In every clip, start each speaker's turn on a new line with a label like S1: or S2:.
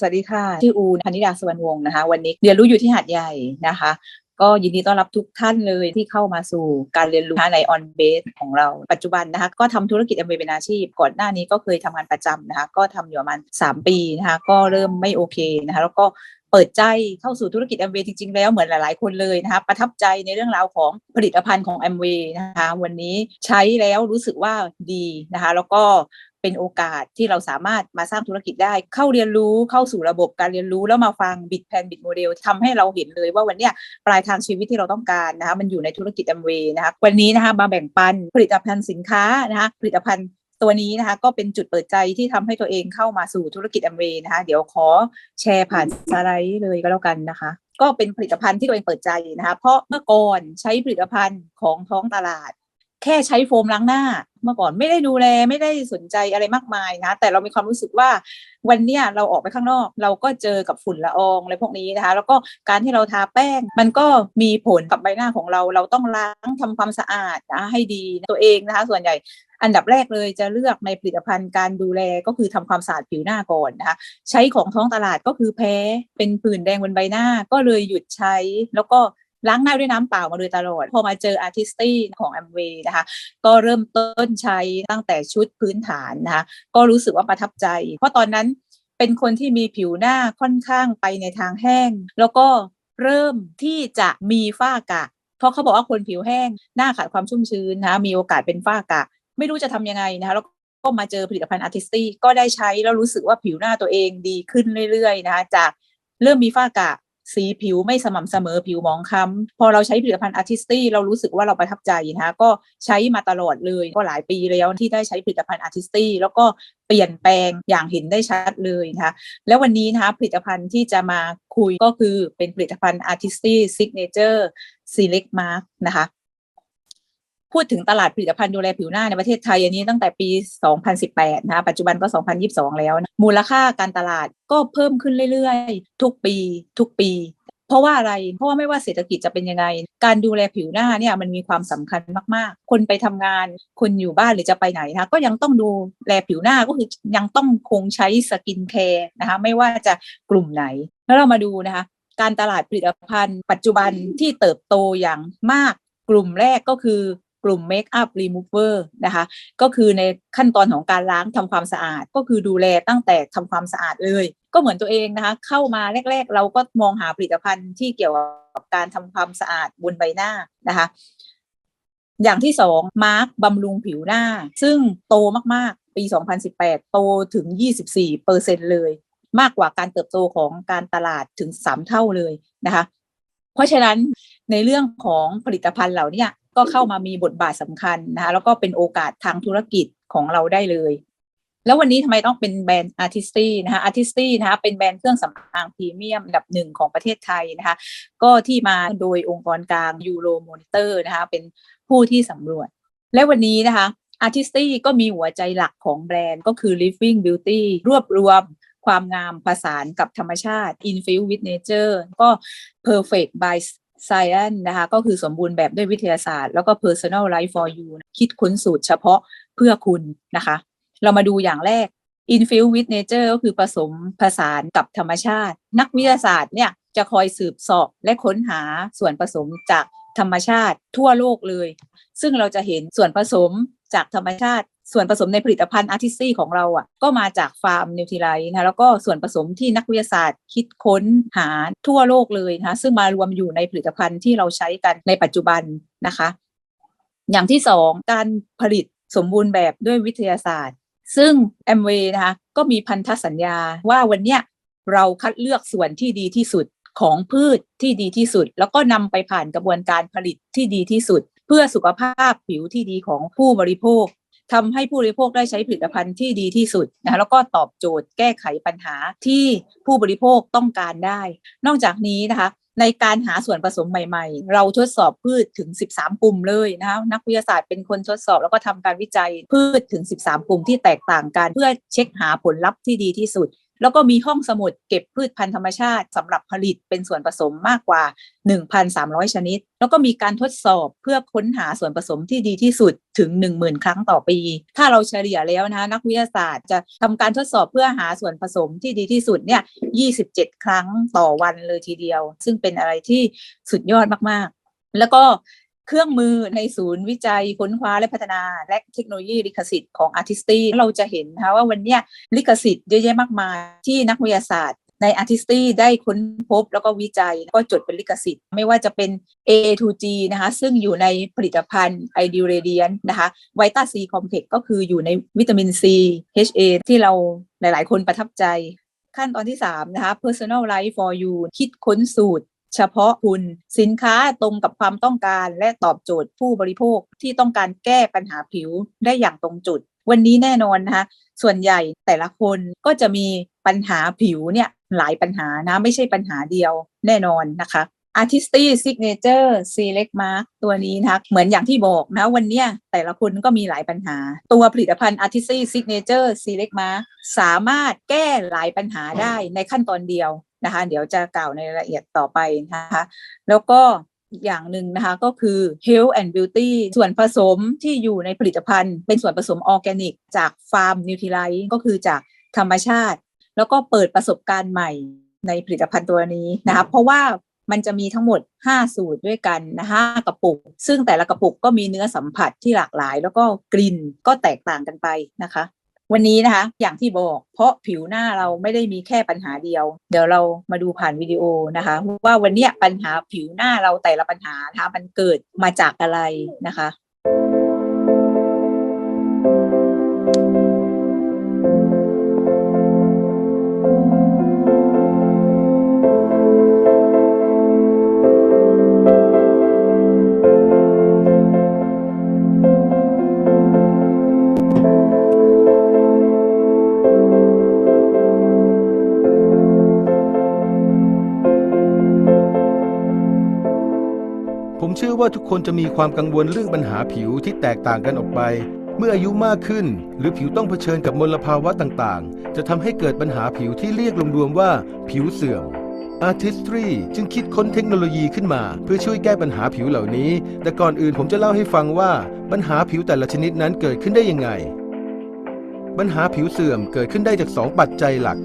S1: สวัสดีค่ะชื่ออูนพนิดาสวรรณวงศ์นะคะ วันนี้เรียนรู้อยู่ที่หาดใหญ่นะคะ ก็ยินดีต้อนรับทุกท่านเลยที่เข้ามาสู่การเรียนรู้ในออนเบสของเราปัจจุบันนะคะ ก็ทำธุรกิจอเมเป็นอาชีพ ก่อนหน้านี้ก็เคยทำงานประจำนะคะ ก็ทำอยู่ประมาณ3ปีนะคะ ก็เริ่มไม่โอเคนะคะ แล้วก็เปิดใจเข้าสู่ธุรกิจแอมเวย์จริง ๆ แล้วเหมือนหลาย ๆ คนเลยนะคะประทับใจในเรื่องราวของผลิตภัณฑ์ของแอมเวย์นะคะวันนี้ใช้แล้วรู้สึกว่าดีนะคะ แล้วก็ เป็นโอกาสที่เราสามารถมาสร้างธุรกิจได้ เข้าเรียนรู้เข้าสู่ระบบการเรียนรู้แล้วมาฟังบิดแพนบิดโมเดลทำให้เราเห็นเลยว่าวันนี้ปลายทางชีวิตที่เราต้องการนะคะมันอยู่ในธุรกิจแอมเวย์นะคะวันนี้นะคะมาแบ่งปันผลิตภัณฑ์สินค้านะคะผลิตภัณฑ์ตัวนี้นะคะก็เป็นจุดเปิดใจที่ทำให้ตัวเองเข้ามาสู่ธุรกิจแอมเวย์นะคะเดี๋ยวขอแชร์ผ่านสไลด์เลยก็แล้วกันนะคะก็เป็นผลิตภัณฑ์ที่ตัวเองเปิดใจนะคะ เพราะเมื่อก่อนใช้ผลิตภัณฑ์ของท้องตลาด แค่ใช้โฟมล้างหน้า เมื่อก่อนไม่ได้ดูแลไม่ได้สนใจอะไรมากมายนะ แต่เรามีความรู้สึกว่าวันเนี้ยเราออกไปข้างนอก เราก็เจอกับฝุ่นละอองอะไรพวกนี้นะคะ แล้วก็การที่เราทาแป้ง มันก็มีผลกับใบหน้าของเราเราต้องล้างทำความสะอาดนะให้ดีตัวเองนะคะ ส่วนใหญ่อันดับแรกเลยจะเลือกในผลิตภัณฑ์การดูแลก็คือทำความสะอาดผิวหน้าก่อนนะคะใช้ของท้องตลาดก็คือแพ้เป็นผื่นแดงบนใบหน้าก็เลยหยุดใช้แล้วก็ ล้างหน้าด้วยน้ำเปล่ามาโดยตลอด พอมาเจออาร์ติสตี้ของแอมเวย์นะคะ ก็เริ่มต้นใช้ตั้งแต่ชุดพื้นฐานนะคะ ก็รู้สึกว่าประทับใจ เพราะตอนนั้นเป็นคนที่มีผิวหน้าค่อนข้างไปในทางแห้ง แล้วก็เริ่มที่จะมีฝ้ากระเพราะเขาบอกว่าคนผิวแห้ง หน้าขาดความชุ่มชื้นนะคะมีโอกาสเป็นฝ้ากระไม่รู้จะทำยังไงนะคะแล้วก็มาเจอผลิตภัณฑ์อาร์ติสตี้ก็ได้ใช้แล้วรู้สึกว่าผิวหน้าตัวเองดีขึ้นเรื่อยๆนะคะจากเริ่มมีฝ้ากระ สีผิวไม่สม่ำเสมอผิวหมองคล้ำพอเราใช้ผลิตภัณฑ์อาร์ติสตี้เรารู้สึกว่าเราประทับใจนะคะก็ใช้มาตลอดเลยก็หลายปีแล้วที่ได้ใช้ผลิตภัณฑ์อาร์ติสตี้แล้วก็เปลี่ยนแปลงอย่างเห็นได้ชัดเลยนะคะแล้ววันนี้นะคะผลิตภัณฑ์ที่จะมาคุยก็คือเป็นผลิตภัณฑ์อาร์ติสตี้ซิกเนเจอร์ซีเล็กมาร์กนะคะ พูดถึงตลาดผลิตภัณฑ์ดูแลผิวหน้าในประเทศไทยอันนี้ตั้งแต่ปี 2018 นะคะ ปัจจุบันก็ 2022 แล้วนะมูลค่าการตลาดก็เพิ่มขึ้นเรื่อยๆ ทุกปี ทุกปี เพราะว่าอะไร เพราะว่าไม่ว่าเศรษฐกิจจะเป็นยังไง การดูแลผิวหน้าเนี่ยมันมีความสำคัญมากๆ คนไปทำงาน คนอยู่บ้านหรือจะไปไหนนะคะก็ยังต้องดูแลผิวหน้าก็คือยังต้องคงใช้สกินแคร์นะคะ ไม่ว่าจะกลุ่มไหน แล้วเรามาดูนะคะ การตลาดผลิตภัณฑ์ ปัจจุบันที่เติบโตอย่างมาก กลุ่มแรกก็คือ กลุ่มเมคอัพรีมูเวอร์นะคะ ก็คือในขั้นตอนของการล้างทำความสะอาด ก็คือดูแลตั้งแต่ทำความสะอาดเลย ก็เหมือนตัวเองนะคะ เข้ามาแรก ๆ เราก็มองหาผลิตภัณฑ์ที่เกี่ยวกับการทำความสะอาดบนใบหน้านะคะ อย่างที่สองมาร์กบำรุงผิวหน้า ซึ่งโตมากๆ ปี 2018 โตถึง 24เปอร์เซ็นเลย มากกว่าการเติบโตของการตลาดถึง 3 เท่าเลยนะคะ เพราะฉะนั้นในเรื่องของผลิตภัณฑ์เหล่านี้ ก็เข้ามามีบทบาทสำคัญนะคะแล้วก็เป็นโอกาสทางธุรกิจของเราได้เลย แล้ววันนี้ทำไมต้องเป็นแบรนด์อาร์ติสตี้นะคะอาร์ติสตี้นะคะเป็นแบรนด์เครื่องสำอางพรีเมียมอันดับหนึ่งของประเทศไทยนะคะก็ที่มาโดยองค์กรกลางยูโรมอนิเตอร์นะคะเป็นผู้ที่สำรวจ และวันนี้นะคะอาร์ติสตี้ก็มีหัวใจหลักของแบรนด์ก็คือ living beauty รวบรวมความงามผสานกับธรรมชาติ infuse with nature ก็ perfect by Science นะคะก็คือสมบูรณ์แบบด้วยวิทยาศาสตร์ แล้วก็ Personal Life for You คิดค้นสูตรเฉพาะเพื่อคุณนะคะ เรามาดูอย่างแรก Infuse with Nature ก็คือผสมผสานกับธรรมชาติ นักวิทยาศาสตร์เนี่ยจะคอยสืบสอบและค้นหาส่วนผสมจากธรรมชาติทั่วโลกเลย ซึ่งเราจะเห็นส่วนผสม จากธรรมชาติ ส่วนผสมในผลิตภัณฑ์อาร์ติซี่ของเราอะก็มาจากฟาร์มนิวทรีไลท์นะแล้วก็ส่วนผสมที่นักวิทยาศาสตร์ คิดค้นหาทั่วโลกเลยนะคะซึ่งมารวมอยู่ในผลิตภัณฑ์ที่เราใช้กันในปัจจุบันนะคะ อย่างที่สองการผลิตสมบูรณ์แบบด้วยวิทยาศาสตร์ ซึ่งแอมเวย์นะคะก็มีพันธสัญญาว่าวันเนี้ยเราคัดเลือกส่วนที่ดีที่สุดของพืชที่ดีที่สุด แล้วก็นำไปผ่านกระบวนการผลิตที่ดีที่สุด พื่อสุขภาพผิวที่ดีของผู้บริโภคทำให้ผู้บริโภคได้ใช้ผลิตภัณฑ์ที่ดีที่สุดนะคะแล้วก็ตอบโจทย์แก้ไขปัญหาที่ผู้บริโภคต้องการได้ นอกจากนี้นะคะในการหาส่วนผสมใหม่ๆ เราทดสอบพืชถึง 13 กลุ่มเลยนะคะนักวิทยาศาสตร์เป็นคนทดสอบแล้วก็ทำการวิจัยพืชถึง 13 กลุ่มที่แตกต่างกัน เพื่อเช็คหาผลลัพธ์ที่ดีที่สุด แล้วก็มีห้องสมุดเก็บพืชพันธุ์ธรรมชาติสำหรับผลิตเป็นส่วนผสมมากกว่า 1,300 ชนิด แล้วก็มีการทดสอบเพื่อค้นหาส่วนผสมที่ดีที่สุดถึง 10,000 ครั้งต่อปี ถ้าเราเฉลี่ยแล้วนะคะนักวิทยาศาสตร์จะทำการทดสอบเพื่อหาส่วนผสมที่ดีที่สุดเนี่ย27 ครั้งต่อวันเลยทีเดียว ซึ่งเป็นอะไรที่สุดยอดมากๆ แล้วก็ เครื่องมือในศูนย์วิจัยค้นคว้าและพัฒนา และเทคโนโลยีลิขสิทธิ์ของ Artisty เราจะเห็นนะคะว่าวันนี้ลิขสิทธิ์เยอะแยะมากมายที่นักวิทยาศาสตร์ใน Artisty ได้ค้นพบแล้วก็วิจัยก็จดเป็นลิขสิทธิ์ ไม่ว่าจะเป็น A2G นะคะ ซึ่งอยู่ในผลิตภัณฑ์ i d e r a d i a n t นะคะไวต้าซีคอมเพล็กก็คืออยู่ในวิตามิน C HA ที่เราหลาย ๆ คนประทับใจ ขั้นตอนที่ 3 นะคะ personal life for you คิดค้นสูตร เฉพาะคุณสินค้าตรงกับความต้องการและตอบโจทย์ผู้บริโภคที่ต้องการแก้ปัญหาผิวได้อย่างตรงจุด วันนี้แน่นอนนะคะส่วนใหญ่แต่ละคนก็จะมีปัญหาผิวเนี่ยหลายปัญหานะไม่ใช่ปัญหาเดียวแน่นอนนะคะ Artisty Signature Select Mark ตัวนี้นะคะเหมือนอย่างที่บอกนะวันนี้แต่ละคนก็มีหลายปัญหา ตัวผลิตภัณฑ์ Artisty Signature Select Mark สามารถแก้หลายปัญหาได้ในขั้นตอนเดียว นะคะ เดี๋ยวจะกล่าวในรายละเอียดต่อไปนะคะ แล้วก็อย่างหนึ่งนะคะก็คือ Health and Beauty ส่วนผสมที่อยู่ในผลิตภัณฑ์ เป็นส่วนผสมออร์แกนิก จากฟาร์มนิวท i ไลท์ก็คือจากธรรมชาติ แล้วก็เปิดประสบการณ์ใหม่ในผลิตภัณฑ์ตัวนี้นะคะเพราะว่ามันจะมีทั้งหมด 5 สูตรด้วยกันนะคะกระปุก ซึ่งแต่ละกระปุกก็มีเนื้อสัมผัสที่หลากหลาย แล้วก็กลิ่นก็แตกต่างกันไปนะคะ วันนี้นะคะ อย่างที่บอก เพราะผิวหน้าเราไม่ได้มีแค่ปัญหาเดียว เดี๋ยวเรามาดูผ่านวิดีโอนะคะ ว่าวันนี้ปัญหาผิวหน้าเราแต่ละปัญหานะคะมันเกิดมาจากอะไรนะคะ
S2: ชื่อว่าทุกคนจะมีความกังวลเรื่องปัญหาผิวที่แตกต่างกันออกไป เมื่ออายุมากขึ้น หรือผิวต้องเผชิญกับมลภาวะต่างๆ จะทำให้เกิดปัญหาผิวที่เรียกรวมๆว่าผิวเสื่อม Artistry จึงคิดค้นเทคโนโลยีขึ้นมา เพื่อช่วยแก้ปัญหาผิวเหล่านี้ แต่ก่อนอื่นผมจะเล่าให้ฟังว่าปัญหาผิวแต่ละชนิดนั้นเกิดขึ้นได้ยังไง ปัญหาผิวเสื่อมเกิดขึ้นได้จาก 2 ปัจจัยหลัก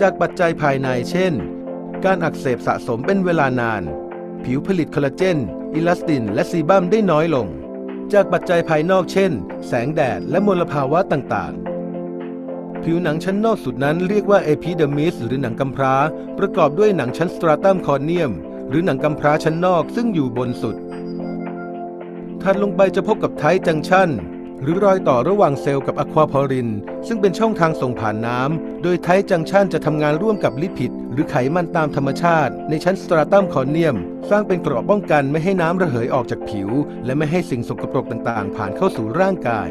S2: จากปัจจัยภายในเช่น การอักเสบสะสมเป็นเวลานาน ผิวผลิตคอลลาเจน อิลาสตินและซีบัมได้น้อยลง จากปัจจัยภายนอกเช่น แสงแดดและมลภาวะต่างๆ ผิวหนังชั้นนอกสุดนั้นเรียกว่าเอพิเดมิสหรือหนังกำพร้า ประกอบด้วยหนังชั้นสตราตัมคอร์เนียม หรือหนังกำพร้าชั้นนอกซึ่งอยู่บนสุด ถัดลงไปจะพบกับไทจังชัน หรือรอยต่อระหว่างเซลล์กับอะควาพอริน ซึ่งเป็นช่องทางส่งผ่านน้ำ โดยไทจังชันจะทำงานร่วมกับลิพิดหรือไขมันตามธรรมชาติ ในชั้นสตราตัมคอเนียม สร้างเป็นเกราะป้องกันไม่ให้น้ำระเหยออกจากผิว และไม่ให้สิ่งสกปรกต่างๆ ผ่านเข้าสู่ร่างกาย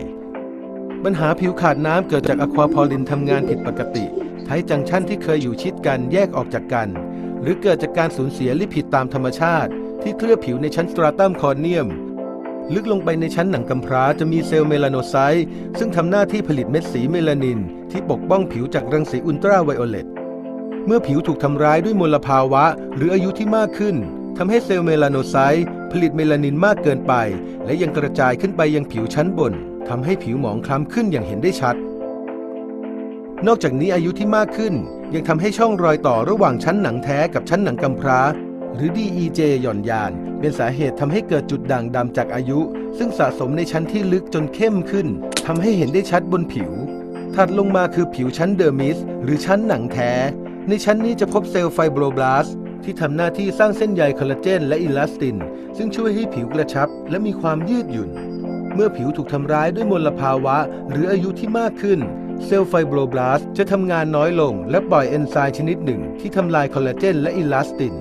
S2: ปัญหาผิวขาดน้ำเกิดจากอะควาพอรินทำงานผิดปกติ ไทจังชันที่เคยอยู่ชิดกันแยกออกจากกัน หรือเกิดจากการสูญเสียลิพิดตามธรรมชาติ ที่เคลือบผิวในชั้นสตราตัมคอเนียม ลึกลงไปในชั้นหนังกำพร้าจะมีเซลล์เมลาโนไซต์ซึ่งทำหน้าที่ผลิตเม็ดสีเมลานิน ที่ปกป้องผิวจากรังสีอุลตราไวโอเลต เมื่อผิวถูกทำร้ายด้วยมลภาวะ หรืออายุที่มากขึ้นทำให้เซลล์เมลาโนไซต์ผลิตเมลานินมากเกินไป และยังกระจายขึ้นไปยังผิวชั้นบนทำให้ผิวหมองคล้ำขึ้นอย่างเห็นได้ชัด นอกจากนี้อายุที่มากขึ้น ยังทำให้ช่องรอยต่อระหว่างชั้นหนังแท้กับชั้นหนังกำพร้า หรือ DEJ หย่อนยาน เป็นสาเหตุทำให้เกิดจุดด่างดำจากอายุ ซึ่งสะสมในชั้นที่ลึกจนเข้มขึ้นทำให้เห็นได้ชัดบนผิว ถัดลงมาคือผิวชั้นเดอร์มิสหรือชั้นหนังแท้ ในชั้นนี้จะพบเซลล์ไฟโบรบลาสที่ทำหน้าที่สร้างเส้นใยคอลลาเจนและอิลาสติน ซึ่งช่วยให้ผิวกระชับ และมีความยืดหยุ่น เมื่อผิวถูกทำร้ายด้วยมลภาวะ หรืออายุที่มากขึ้น เซลล์ไฟโบรบลาสจะทำงานน้อยลง และปล่อยเอนไซม์ชนิดหนึ่ง ที่ทำลายคอลลาเจนและอิลาสติน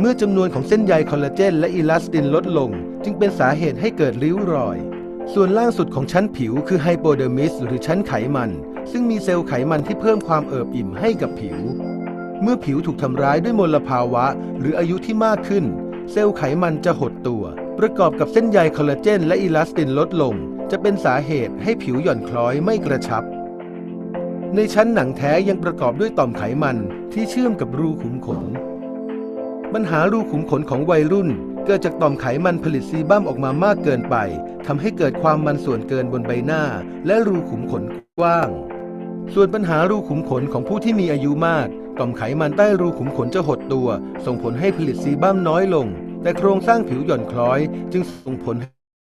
S2: เมื่อจำนวนของเส้นใยคอลลาเจนและอิลาสตินลดลง จึงเป็นสาเหตุให้เกิดริ้วรอย ส่วนล่างสุดของชั้นผิวคือไฮโปเดอร์มิสหรือชั้นไขมัน ซึ่งมีเซลล์ไขมันที่เพิ่มความเอิบอิ่มให้กับผิว เมื่อผิวถูกทำร้ายด้วยมลภาวะ หรืออายุที่มากขึ้น เซลล์ไขมันจะหดตัว ประกอบกับเส้นใยคอลลาเจนและอิลาสตินลดลง จะเป็นสาเหตุให้ผิวหย่อนคล้อยไม่กระชับ ในชั้นหนังแท้ยังประกอบด้วยต่อมไขมันที่เชื่อมกับรูขุมขน ปัญหารูขุมขนของวัยรุ่น เกิดจากต่อมไขมันผลิตซีบัมออกมามากเกินไปทำให้เกิดความมันส่วนเกินบนใบหน้า และรูขุมขนกว้าง ส่วนปัญหารูขุมขนของผู้ที่มีอายุมาก ต่อมไขมันใต้รูขุมขนจะหดตัว ส่งผลให้ผลิตซีบัมน้อยลง แต่โครงสร้างผิวหย่อนคล้อย จึงส่งผล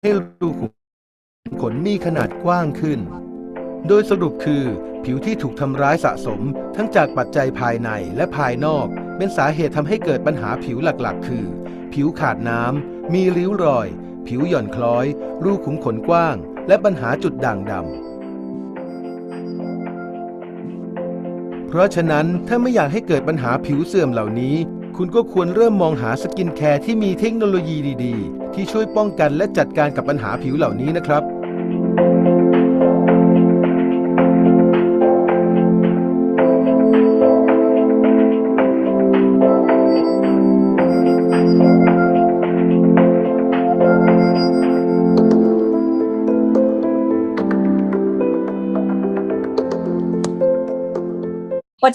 S2: ให้รูขุมขนมีขนาดกว้างขึ้น โดยสรุปคือ ผิวที่ถูกทำร้ายสะสม ทั้งจากปัจจัยภายในและภายนอก เป็นสาเหตุทำให้เกิดปัญหาผิวหลักๆ คือ ผิวขาดน้ำ มีริ้วรอย ผิวหย่อนคล้อย รูขุมขนกว้าง และปัญหาจุดด่างดำ เพราะฉะนั้นถ้าไม่อยากให้เกิดปัญหาผิวเสื่อมเหล่านี้ คุณก็ควรเริ่มมองหาสกินแคร์ที่มีเทคโนโลยีดีๆ ที่ช่วยป้องกันและจัดการกับปัญหาผิวเหล่านี้นะครับ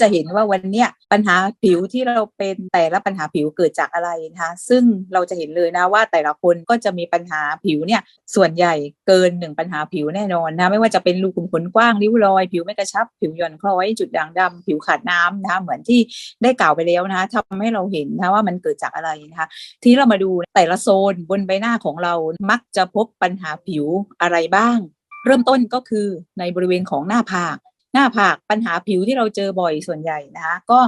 S1: จะเห็นว่าวันเนี้ยปัญหาผิวที่เราเป็นแต่ละปัญหาผิวเกิดจากอะไรนะคะซึ่งเราจะเห็นเลยนะว่าแต่ละคนก็จะมีปัญหาผิวเนี่ยส่วนใหญ่เกินหนึ่งปัญหาผิวแน่นอนนะไม่ว่าจะเป็นรูขุมขนกว้างริ้วรอย ผิวไม่กระชับ ผิวหย่อนคล้อย จุดด่างดำผิวขาดน้ำนะคะเหมือนที่ได้กล่าวไปแล้วนะคะทำให้เราเห็นนะว่ามันเกิดจากอะไรนะคะทีเรามาดูแต่ละโซนบนใบหน้าของเรามักจะพบปัญหาผิวอะไรบ้าง เริ่มต้นก็คือในบริเวณของหน้าผาก หน้าผากปัญหาผิวที่เราเจอบ่อยส่วนใหญ่นะคะก็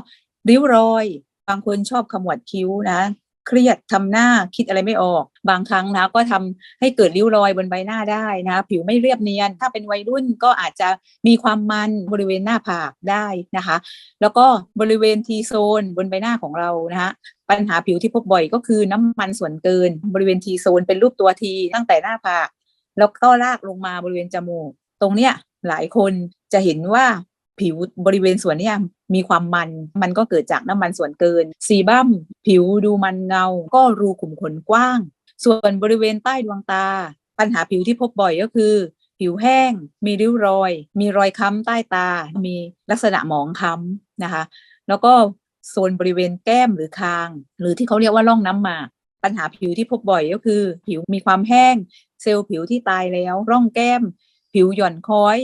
S1: ริ้วรอยบางคนชอบขมวดคิ้วนะเครียดทำหน้าคิดอะไรไม่ออก บางครั้งนะก็ทำให้เกิดริ้วรอยบนใบหน้าได้นะผิวไม่เรียบเนียน ถ้าเป็นวัยรุ่นก็อาจจะมีความมันบริเวณหน้าผากได้นะคะ แล้วก็บริเวณทีโซนบนใบหน้าของเรานะคะปัญหาผิวที่พบบ่อยก็คือน้ำมันส่วนเกิน บริเวณทีโซนเป็นรูปตัวทีตั้งแต่หน้าผาก แล้วก็ลากลงมาบริเวณจมูก ตรงเนี้ยหลายคน จะเห็นว่าผิวบริเวณส่วนนี้มีความมัน มันก็เกิดจากน้ำมันส่วนเกินซีบัมผิวดูมันเงา ก็รูขุมขนกว้าง ส่วนบริเวณใต้ดวงตา ปัญหาผิวที่พบบ่อยก็คือ ผิวแห้ง มีริ้วรอย มีรอยค้ำใต้ตา มีลักษณะหมองค้ำนะคะ แล้วก็โซนบริเวณแก้มหรือคาง หรือที่เขาเรียกว่าร่องน้ำหมาก ปัญหาผิวที่พบบ่อยก็คือ ผิวมีความแห้ง เซลล์ผิวที่ตายแล้ว ร่องแก้ม ผิวหย่อนค้อย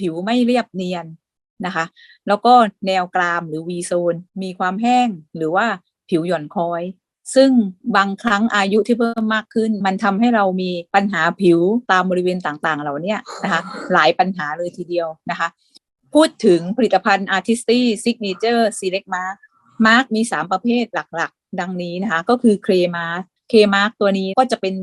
S1: ผิวไม่เรียบเนียนนะคะ แล้วก็แนวกรามหรือ V โซนมีความแห้งหรือว่าผิวหย่อนคล้อย ซึ่งบางครั้งอายุที่เพิ่มมากขึ้น มันทำให้เรามีปัญหาผิวตามบริเวณต่างๆ เหล่านี้นะคะ หลายปัญหาเลยทีเดียวนะคะ พูดถึงผลิตภัณฑ์ Artisty Signature Select Mark Mark มี 3 ประเภทหลักๆ ดังนี้นะคะ ก็คือเครมาร์เคมาร์กตัวนี้ก็จะเป็น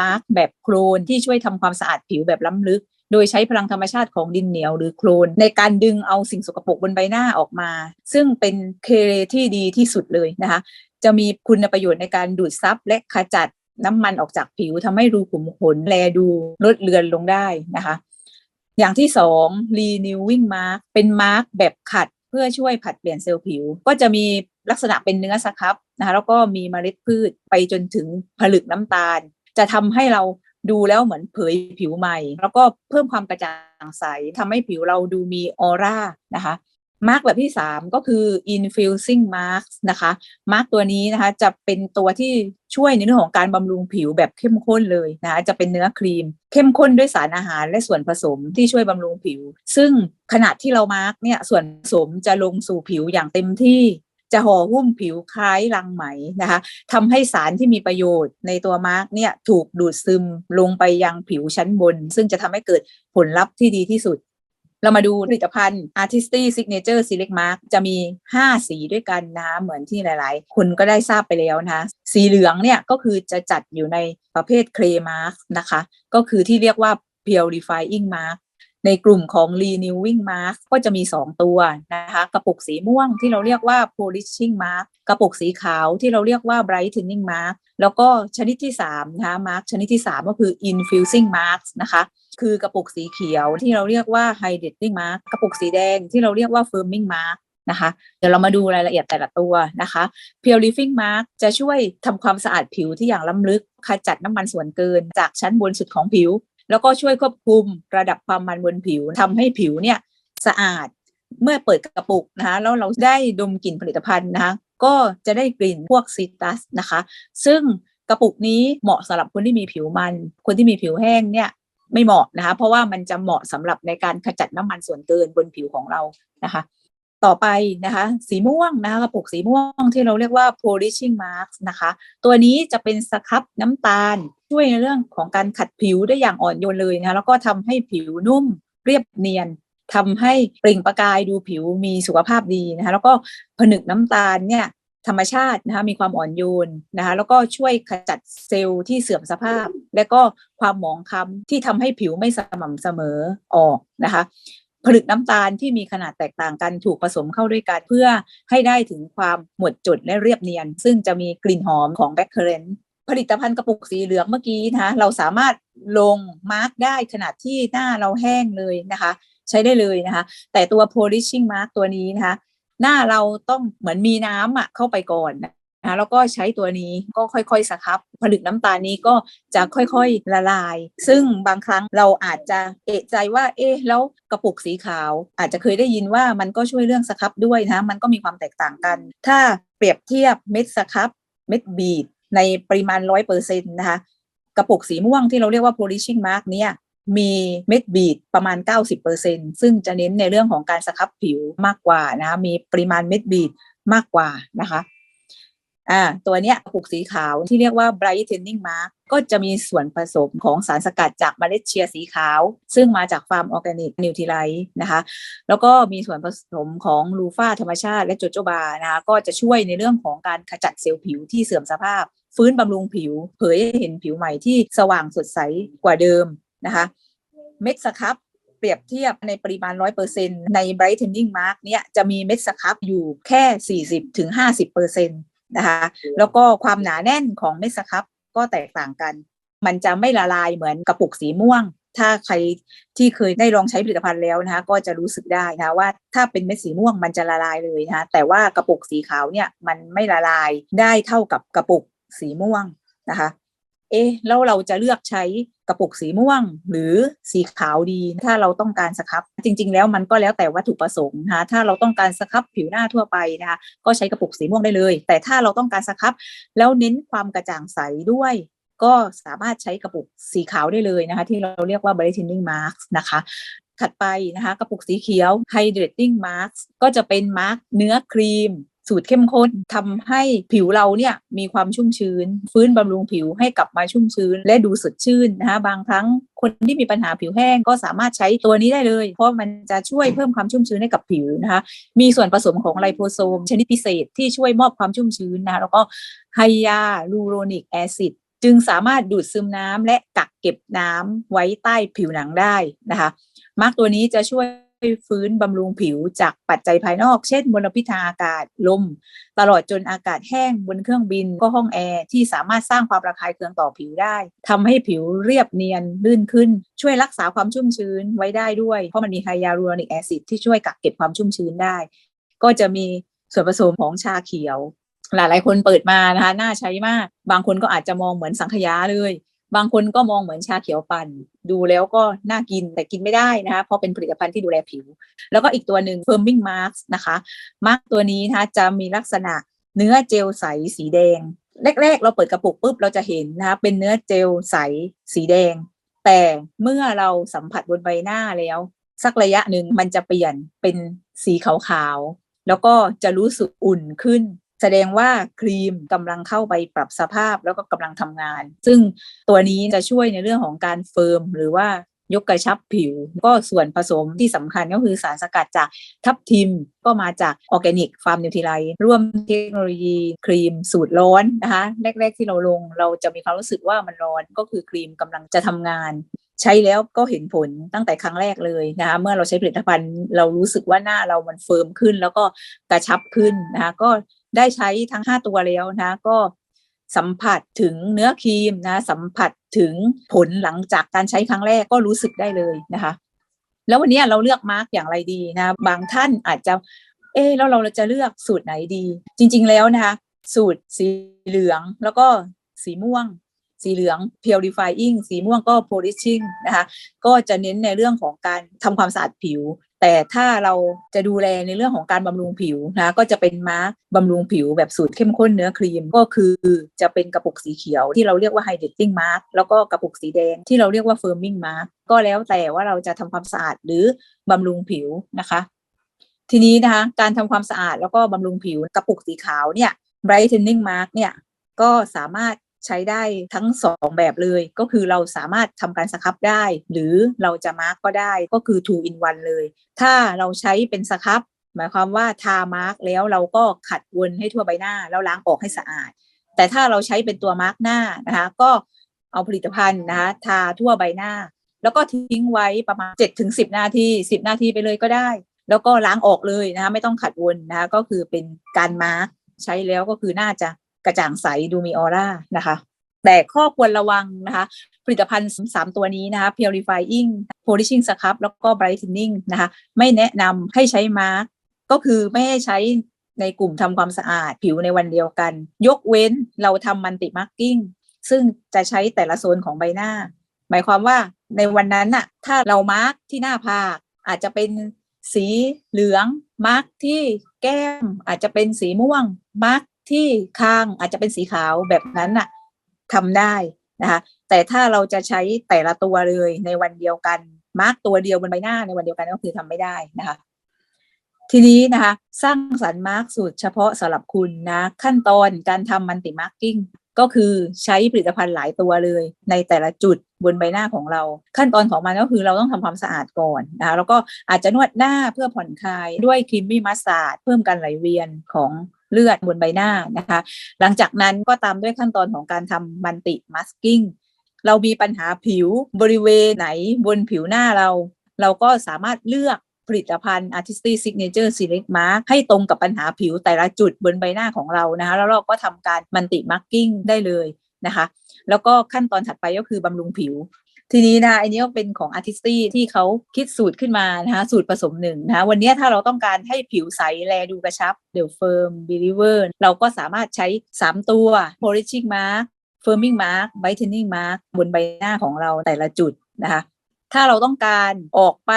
S1: มาร์กแบบโครนที่ช่วยทำความสะอาดผิวแบบล้ำลึก โดยใช้พลังธรรมชาติของดินเหนียวหรือโครนในการดึงเอาสิ่งสกปรกบนใบหน้าออกมา ซึ่งเป็นเคเลที่ดีที่สุดเลยนะคะ จะมีคุณประโยชน์ในการดูดซับและขจัดน้ำมันออกจากผิวทำให้รูขุมขนแลดูลดเลือนลงได้นะคะ อย่างที่สอง renewing mark เป็นมาร์กแบบขัดเพื่อช่วยผัดเปลี่ยนเซลล์ผิว ก็จะมีลักษณะเป็นเนื้อสครับนะคะแล้วก็มีเมล็ดพืชไปจนถึงผลึกน้ำตาล จะทำให้เรา ดูแล้วเหมือนเผยผิวใหม่ แล้วก็เพิ่มความกระจ่างใสทำให้ผิวเราดูมีออร่านะคะมาร์กแบบที่ 3 ก็คือ infusing mask นะคะมาร์กตัวนี้นะคะจะเป็นตัวที่ช่วยในเรื่องของการบำรุงผิวแบบเข้มข้นเลยนะคะจะเป็นเนื้อครีม เข้มข้นด้วยสารอาหารและส่วนผสมที่ช่วยบำรุงผิว ซึ่งขณะที่เรามาร์กเนี่ยส่วนผสมจะลงสู่ผิวอย่างเต็มที่ จะห่อหุ้มผิวคล้ายรังไหมนะคะทำให้สารที่มีประโยชน์ในตัวมาร์กเนี่ยถูกดูดซึมลงไปยังผิวชั้นบน ซึ่งจะทำให้เกิดผลลัพธ์ที่ดีที่สุด เรามาดูผลิตภัณฑ์ Artisty Signature Select Mark จะมี 5 สีด้วยกันนะคะเหมือนที่หลาย ๆ คนก็ได้ทราบไปแล้วนะคะสีเหลืองเนี่ยก็คือจะจัดอยู่ในประเภท Clay Mark นะคะ ก็คือที่เรียกว่า Purifying Mark ในกลุ่มของ Renewing Mask ก็จะมี 2 ตัวนะคะกระปุกสีม่วงที่เราเรียกว่า Polishing Mask กระปุกสีขาวที่เราเรียกว่า Brightening Mask แล้วก็ชนิดที่3นะคะ Mask ชนิดที่ 3 ก็คือ Infusing Mask นะคะคือกระปุกสีเขียวที่เราเรียกว่า Hydrating Mask กระปุกสีแดงที่เราเรียกว่า Firming Mask นะคะเดี๋ยวเรามาดูรายละเอียดแต่ละตัวนะคะ Purifying Mask จะช่วยทำความสะอาดผิวที่อย่างล้ำลึกขจัดน้ำมันส่วนเกิน จากชั้นบนสุดของผิว แล้วก็ช่วยควบคุมระดับความมันบนผิวทำให้ผิวเนี่ยสะอาดเมื่อเปิดกระปุกนะคะแล้วเราได้ดมกลิ่นผลิตภัณฑ์นะคะก็จะได้กลิ่นพวกซิตรัสนะคะ ซึ่งกระปุกนี้เหมาะสำหรับคนที่มีผิวมัน คนที่มีผิวแห้งเนี่ยไม่เหมาะนะคะ เพราะว่ามันจะเหมาะสำหรับในการขจัดน้ำมันส่วนเกินบนผิวของเรานะคะ ต่อไปนะคะ สีม่วงนะคะกระปุกสีม่วงที่เราเรียกว่า polishing mask นะคะ ตัวนี้จะเป็นสครับน้ำตาลช่วยในเรื่องของการขัดผิวได้อย่างอ่อนโยนเลยนะคะแล้วก็ทำให้ผิวนุ่มเรียบเนียนทำให้เปล่งประกายดูผิวมีสุขภาพดีนะคะ แล้วก็ผนึกน้ำตาลเนี่ยธรรมชาตินะคะมีความอ่อนโยนนะคะแล้วก็ช่วยขจัดเซลล์ที่เสื่อมสภาพ และก็ความหมองคล้ำที่ทำให้ผิวไม่สม่ำเสมอออกนะคะ ผลึกน้ำตาลที่มีขนาดแตกต่างกันถูกผสมเข้าด้วยกันเพื่อให้ได้ถึงความหมดจดและเรียบเนียน ซึ่งจะมีกลิ่นหอมของแบคเคอเรนผลิตภัณฑ์กระปุกสีเหลืองเมื่อกี้นะคะเราสามารถลงมาร์กได้ขนาดที่หน้าเราแห้งเลยนะคะ ใช้ได้เลยนะคะ แต่ตัว polishing mask ตัวนี้นะคะ หน้าเราต้องเหมือนมีน้ำอะเข้าไปก่อนนะ คะแล้วก็ใช้ตัวนี้ก็ค่อยๆสครับ ผลึกน้ำตาลนี้ก็จะค่อยๆละลาย ซึ่งบางครั้งเราอาจจะเอะใจว่าเอ๊ะแล้วกระปุกสีขาว อาจจะเคยได้ยินว่ามันก็ช่วยเรื่องสครับด้วยนะมันก็มีความแตกต่างกัน ถ้าเปรียบเทียบเม็ดสครับเม็ดบีดในปริมาณร้อยเปอร์เซ็นต์นะคะกระปุกสีม่วงที่เราเรียกว่า polishing mask เนี่ยมีเม็ดบีดประมาณ 90%ซึ่งจะเน้นในเรื่องของการสครับผิวมากกว่านะมีปริมาณเม็ดบีดมากกว่านะคะ อ่าตัวเนี้ยหุกสีขาวที่เรียกว่า brightening mask ก็จะมีส่วนผสมของสารสกัดจากเมล็ดเชียสีขาว ซึ่งมาจากฟาร์มออร์แกนิกนิวท i ไลท์นะคะแล้วก็มีส่วนผสมของลูฟ่าธรรมชาติและโจโจบานะคะก็จะช่วยในเรื่องของการขจัดเซลล์ผิวที่เสื่อมสภาพ ฟื้นบำรุงผิว เผยให้เห็นผิวใหม่ที่สว่างสดใสกว่าเดิมนะคะเม็ดสครับเปรียบเทียบในปริมาณ 100%ใน brightening mask เนี่ยจะมีเม็ดสครับอยู่แค่ 40-50%ถึง50% นะคะแล้วก็ความหนาแน่นของเม็ดสครับก็แตกต่างกัน มันจะไม่ละลายเหมือนกระปุกสีม่วง ถ้าใครที่เคยได้ลองใช้ผลิตภัณฑ์แล้วนะคะก็จะรู้สึกได้นะคะว่าถ้าเป็นเม็ดสีม่วงมันจะละลายเลยนะคะแต่ว่ากระปุกสีขาวเนี่ยมันไม่ละลายได้เท่ากับกระปุกสีม่วงนะคะ เอ๊ะแล้วเราจะเลือกใช้กระปุกสีม่วง หรือสีขาวดี ถ้าเราต้องการสครับ จริง ๆ แล้วมันก็แล้วแต่วัตถุประสงค์นะคะถ้าเราต้องการสครับผิวหน้าทั่วไปนะคะก็ใช้กระปุกสีม่วงได้เลย แต่ถ้าเราต้องการสครับ แล้วเน้นความกระจ่างใสด้วยก็สามารถใช้กระปุกสีขาวได้เลยนะคะ ที่เราเรียกว่า brightening mask นะคะ ถัดไปนะคะ กระปุกสีเขียว hydrating mask ก็จะเป็นมาร์กเนื้อครีม สูตรเข้มข้นทำให้ผิวเราเนี่ยมีความชุ่มชื้น ฟื้นบำรุงผิวให้กลับมาชุ่มชื้น และดูสดชื่นนะคะบางครั้งคนที่มีปัญหาผิวแห้งก็สามารถใช้ตัวนี้ได้เลย เพราะมันจะช่วยเพิ่มความชุ่มชื้นให้กับผิวนะคะมีส่วนผสมของไลโพโซม ชนิดพิเศษที่ช่วยมอบความชุ่มชื้นนะคะแล้วก็ไฮยาลูโรนิกแอซิดจึงสามารถดูดซึมน้ำและกักเก็บน้ำไว้ใต้ผิวหนังได้นะคะมาร์กตัวนี้จะช่วย ฟื้นบำรุงผิวจากปัจจัยภายนอก เช่นมลพิษทางอากาศลม ตลอดจนอากาศแห้งบนเครื่องบินก็ห้องแอร์ที่สามารถสร้างความระคายเคืองต่อผิวได้ทำให้ผิวเรียบเนียนลื่นขึ้น ช่วยรักษาความชุ่มชื้นไว้ได้ด้วย เพราะมันมีไฮยาลูโรนิกแอซิดที่ช่วยกักเก็บความชุ่มชื้นได้ ก็จะมีส่วนผสมของชาเขียว หลายหลายๆคนเปิดมานะคะน่าใช้มาก บางคนก็อาจจะมองเหมือนสังขยาเลย บางคนก็มองเหมือนชาเขียวปั่น ดูแล้วก็น่ากินแต่กินไม่ได้นะคะเพราะเป็นผลิตภัณฑ์ที่ดูแลผิว แล้วก็อีกตัวหนึ่ง firming mask นะคะมาร์กตัวนี้นะคะจะมีลักษณะเนื้อเจลใสสีแดง แรก ๆ เราเปิดกระปุกปุ๊บเราจะเห็นนะคะเป็นเนื้อเจลใสสีแดง แต่เมื่อเราสัมผัสบนใบหน้าแล้ว สักระยะหนึ่งมันจะเปลี่ยนเป็นสีขาวๆแล้วก็จะรู้สึกอุ่นขึ้น แสดงว่าครีมกำลังเข้าไปปรับสภาพแล้วก็กำลังทำงาน ซึ่งตัวนี้จะช่วยในเรื่องของการเฟิร์มหรือว่ายกกระชับผิว ก็ส่วนผสมที่สำคัญก็คือสารสกัดจากทับทิมก็มาจากออร์แกนิกฟาร์มนิวท i ไลร่วมเทคโนโลยีครีมสูตรร้อนนะคะแรก ๆ ที่เราลงเราจะมีความรู้สึกว่ามันร้อนก็คือครีมกำลังจะทำงาน ใช้แล้วก็เห็นผลตั้งแต่ครั้งแรกเลยนะคะเมื่อเราใช้ผลิตภัณฑ์เรารู้สึกว่าหน้าเรามันเฟิร์มขึ้น แล้วก็กระชับขึ้นนะคะก็ ได้ใช้ทั้ง 5 ตัวแล้วนะก็สัมผัสถึงเนื้อครีมนะสัมผัสถึงผลหลังจากการใช้ครั้งแรกก็รู้สึกได้เลยนะคะ แล้ววันนี้เราเลือกมาร์กอย่างไรดีนะ บางท่านอาจจะ เอ๊แล้วเราจะเลือกสูตรไหนดี จริง ๆแล้วนะคะสูตรสีเหลืองแล้วก็สีม่วง สีเหลือง purifying สีม่วงก็ polishing นะคะก็จะเน้นในเรื่องของการทำความสะอาดผิว แต่ถ้าเราจะดูแลในเรื่องของการบำรุงผิวนะก็จะเป็นมาร์กบำรุงผิวแบบสูตรเข้มข้นเนื้อครีมก็คือจะเป็นกระปุกสีเขียวที่เราเรียกว่า hydrating mask แล้วก็กระปุกสีแดงที่เราเรียกว่า firming mask ก็แล้วแต่ว่าเราจะทำความสะอาดหรือบำรุงผิวนะคะ ทีนี้นะคะการทำความสะอาดแล้วก็บำรุงผิวกระปุกสีขาวเนี่ย brightening mask เนี่ยก็สามารถ ใช้ได้ทั้งสองแบบเลย ก็คือเราสามารถทำการสครับได้ หรือเราจะมาร์กก็ได้ก็คือ two in one เลย ถ้าเราใช้เป็นสครับหมายความว่าทามาร์กแล้วเราก็ขัดวนให้ทั่วใบหน้า แล้วล้างออกให้สะอาด แต่ถ้าเราใช้เป็นตัวมาร์กหน้านะคะก็เอาผลิตภัณฑ์นะคะทาทั่วใบหน้า แล้วก็ทิ้งไว้ประมาณ7จ็ถึงสินาที 10 นาทีไปเลยก็ได้ แล้วก็ล้างออกเลยนะคะไม่ต้องขัดวนนะคะก็คือเป็นการมาร์กใช้แล้วก็คือน่าจะ กระจ่างใสดูมีออร่านะคะ แต่ข้อควรระวังนะคะ ผลิตภัณฑ์3ตัวนี้นะคะ purifying polishing scrub แล้วก็ brightening นะคะ ไม่แนะนำให้ใช้มาร์กก็คือไม่ให้ใช้ในกลุ่มทำความสะอาดผิวในวันเดียวกัน ยกเว้นเราทำมันติมาร์กิ้งซึ่งจะใช้แต่ละโซนของใบหน้า หมายความว่าในวันนั้นน่ะถ้าเรามาร์กที่หน้าผากอาจจะเป็นสีเหลืองมาร์กที่แก้มอาจจะเป็นสีม่วงมาร์ก ที่คางอาจจะเป็นสีขาวแบบนั้นน่ะทำได้นะคะแต่ถ้าเราจะใช้แต่ละตัวเลยในวันเดียวกันมาร์กตัวเดียวบนใบหน้าในวันเดียวกันก็คือทำไม่ได้นะคะ ทีนี้นะคะสร้างสรรค์มาร์กสูตรเฉพาะสำหรับคุณนะขั้นตอนการทำมันติมาร์กิ้งก็คือใช้ผลิตภัณฑ์หลายตัวเลย ในแต่ละจุดบนใบหน้าของเรา ขั้นตอนของมันก็คือเราต้องทำความสะอาดก่อนนะคะแล้วก็อาจจะนวดหน้าเพื่อผ่อนคลายด้วยครีมมี่มัสซาดเพิ่มการไหลเวียนของ เลือดบนใบหน้านะคะ หลังจากนั้นก็ตามด้วยขั้นตอนของการทำมันติมาสกิ้งเรามีปัญหาผิวบริเวณไหนบนผิวหน้าเรา เราก็สามารถเลือกผลิตภัณฑ์ Artistic Signature Select Mark ให้ตรงกับปัญหาผิวแต่ละจุดบนใบหน้าของเรานะคะ แล้วเราก็ทำการมันติมาร์กิ้งได้เลยนะคะ แล้วก็ขั้นตอนถัดไปก็คือบำรุงผิว ทีนี้นะอันนี้ก็เป็นของ Artisty ที่เขาคิดสูตรขึ้นมานะคะสูตรผสมหนึ่งนะคะวันนี้ถ้าเราต้องการให้ผิวใสแลดูกระชับ The Firm Believer เราก็สามารถใช้ 3 ตัว Polishing Mark Firming Mark Whitening Mark บนใบหน้าของเราแต่ละจุดนะคะถ้าเราต้องการออกไป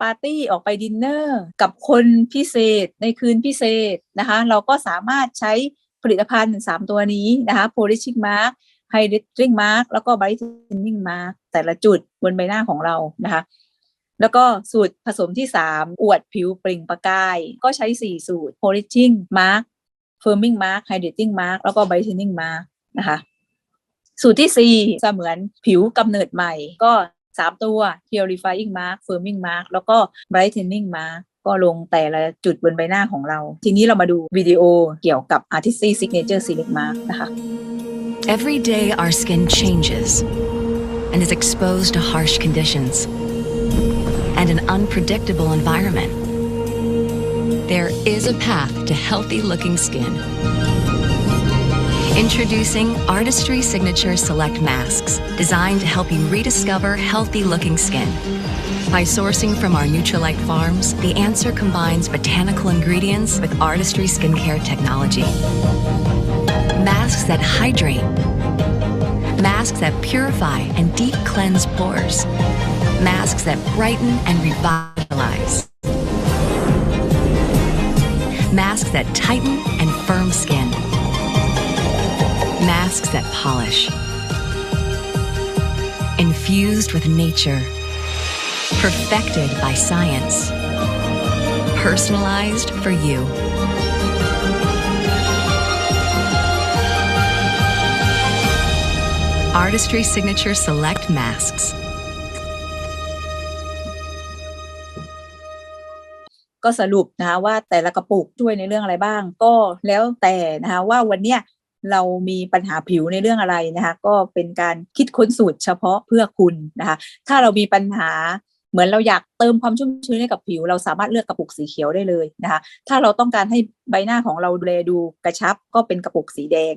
S1: ปาร์ตี้ออกไปดินเนอร์กับคนพิเศษในคืนพิเศษนะคะ เราก็สามารถใช้ผลิตภัณฑ์ 3 ตัวนี้นะคะ polishing mark ไฮดรติ้งมาร์กแล้วก็ไบรท์เทนนิ่งมาร์กแต่ละจุดบนใบหน้าของเรานะคะ แล้วก็สูตรผสมที่ 3 อวดผิวเปล่งประกาย ก็ใช้ 4 สูตรโพลิชิ่งมาร์กเฟิร์มิงมาร์กไฮดรติ้งมาร์กแล้วก็ไบรท์เทนนิ่งมาร์กนะคะสูตรที่ 4 เสมือนผิวกำเนิดใหม่ ก็ 3 ตัว purifying mark firming mark แล้วก็ brightening mark ก็ลงแต่ละจุดบนใบหน้าของเรา ทีนี้เรามาดูวิดีโอเกี่ยวกับ artist signature select mark นะคะ
S3: Every day, our skin changes and is exposed to harsh conditions and an unpredictable environment. There is a path to healthy looking skin. Introducing Artistry Signature Select Masks, designed to help you rediscover healthy looking skin. By sourcing from our Nutrilite farms, the answer combines botanical ingredients with artistry skincare technology. Masks that hydrate, masks that purify and deep cleanse pores, masks that brighten and revitalize, masks that tighten and firm skin, masks that polish. Infused with nature, perfected by science, personalized for you. Artistry Signature Select Masks.
S1: ก็สรุปนะคะว่าแต่ละกระปุกช่วยในเรื่องอะไรบ้าง ก็แล้วแต่นะคะว่าวันเนี้ยเรามีปัญหาผิวในเรื่องอะไรนะคะก็เป็นการคิดค้นสูตรเฉพาะเพื่อคุณนะคะถ้าเรามีปัญหาเหมือนเราอยากเติมความชุ่มชื้นให้กับผิว เราสามารถเลือกกระปุกสีเขียวได้เลยนะคะถ้าเราต้องการให้ใบหน้าของเราดูแลดูกระชับก็เป็นกระปุกสีแดง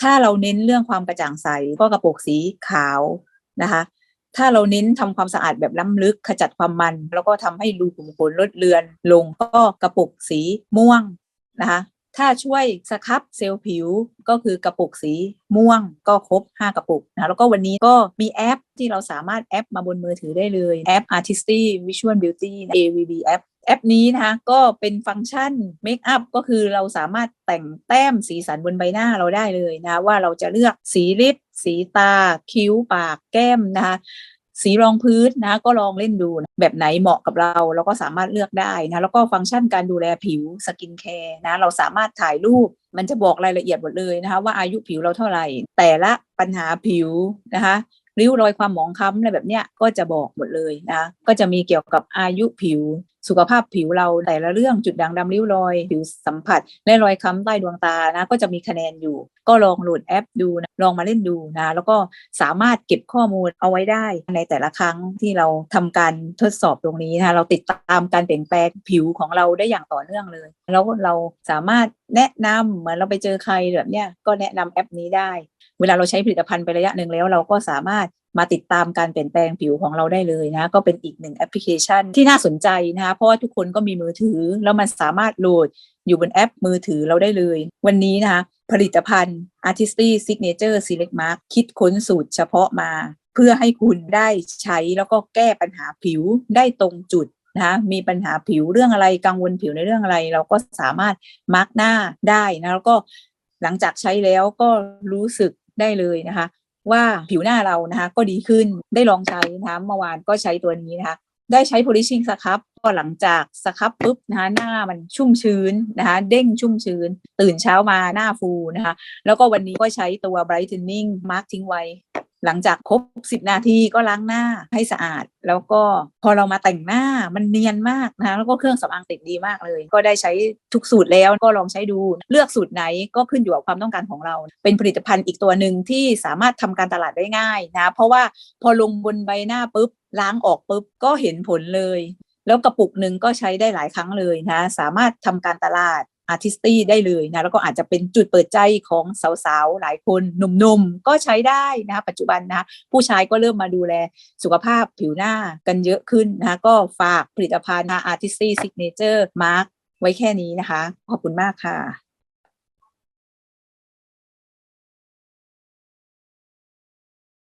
S1: ถ้าเราเน้นเรื่องความกระจ่างใสก็กระปุกสีขาวนะคะ ถ้าเราเน้นทำความสะอาดแบบล้ำลึกขจัดความมัน แล้วก็ทำให้รูขุมขนลดเลือน ลงก็กระปุกสีม่วงนะคะถ้าช่วยสครับเซลล์ผิวก็คือกระปุกสีม่วงก็ครบ 5 กระปุกนะแล้วก็วันนี้ก็มีแอปที่เราสามารถแอปมาบนมือถือได้เลย แอป Artisty Visual Beauty AVB แอป แอปนี้นะคะก็เป็นฟังก์ชันเมคอัพก็คือเราสามารถแต่งแต้มสีสันบนใบหน้าเราได้เลยนะว่าเราจะเลือกสีลิป สีตา คิ้ว ปาก แก้มนะคะสีรองพื้นนะก็ลองเล่นดูนะแบบไหนเหมาะกับเราเราก็สามารถเลือกได้นะแล้วก็ฟังก์ชันการดูแลผิวสกินแคร์นะเราสามารถถ่ายรูป มันจะบอกรายละเอียดหมดเลยนะคะว่าอายุผิวเราเท่าไหร่ แต่ละปัญหาผิวนะคะริ้วรอยความหมองคล้ำอะไรแบบเนี้ยก็จะบอกหมดเลยนะก็จะมีเกี่ยวกับอายุผิว สุขภาพผิวเราแต่ละเรื่องจุดด่างดำริ้วรอย ผิวสัมผัสและรอยค้ำใต้ดวงตานะก็จะมีคะแนนอยู่ ก็ลองโหลดแอปดูนะลองมาเล่นดูนะแล้วก็สามารถเก็บข้อมูลเอาไว้ได้ในแต่ละครั้งที่เราทำการทดสอบตรงนี้นะเราติดตามการเปลี่ยนแปลงผิวของเราได้อย่างต่อเนื่องเลย แล้วเราสามารถแนะนำเหมือนเราไปเจอใครแบบเนี้ยก็แนะนำแอปนี้ได้ เวลาเราใช้ผลิตภัณฑ์ไประยะหนึ่งแล้ว เราก็สามารถ มาติดตามการเปลี่ยนแปลงผิวของเราได้เลยนะ ก็เป็นอีกหนึ่งแอปพลิเคชันที่น่าสนใจนะคะเพราะว่าทุกคนก็มีมือถือ แล้วมันสามารถโหลดอยู่บนแอปมือถือเราได้เลย วันนี้นะคะผลิตภัณฑ์ Artistry Signature Select Mark คิดค้นสูตรเฉพาะมา เพื่อให้คุณได้ใช้แล้วก็แก้ปัญหาผิวได้ตรงจุดนะคะมีปัญหาผิวเรื่องอะไรกังวลผิวในเรื่องอะไร เราก็สามารถมาร์กหน้าได้นะแล้วก็หลังจากใช้แล้วก็รู้สึกได้เลยนะคะ ว่าผิวหน้าเรานะคะก็ดีขึ้นได้ลองใช้นะคะเมื่อวานก็ใช้ตัวนี้นะคะได้ใช้ polishing สครับก็หลังจากสครับปุ๊บนะคะหน้ามันชุ่มชื้นนะคะเด้งชุ่มชื้น ตื่นเช้ามาหน้าฟูนะคะแล้วก็วันนี้ก็ใช้ตัว brightening mark ทิ้งไว้ หลังจากครบ10นาทีก็ล้างหน้าให้สะอาด แล้วก็พอเรามาแต่งหน้ามันเนียนมากนะคะแล้วก็เครื่องสำอางติดดีมากเลย ก็ได้ใช้ทุกสูตรแล้วก็ลองใช้ดูเลือกสูตรไหนก็ขึ้นอยู่กับความต้องการของเรา เป็นผลิตภัณฑ์อีกตัวหนึ่งที่สามารถทำการตลาดได้ง่ายนะ เพราะว่าพอลงบนใบหน้าปุ๊บล้างออกปุ๊บก็เห็นผลเลย แล้วกระปุกหนึ่งก็ใช้ได้หลายครั้งเลยนะ สามารถทำการตลาด อาร์ติสตี้ได้เลยนะแล้วก็อาจจะเป็นจุดเปิดใจของสาวๆ หลายคนหนุ่มๆ ก็ใช้ได้นะปัจจุบันนะผู้ชายก็เริ่มมาดูแลสุขภาพผิวหน้ากันเยอะขึ้นนะก็ฝากผลิตภัณฑ์อาร์ติสตี้ซิกเนเจอร์มาร์กไว้แค่นี้นะคะ ขอบคุณมากค่ะ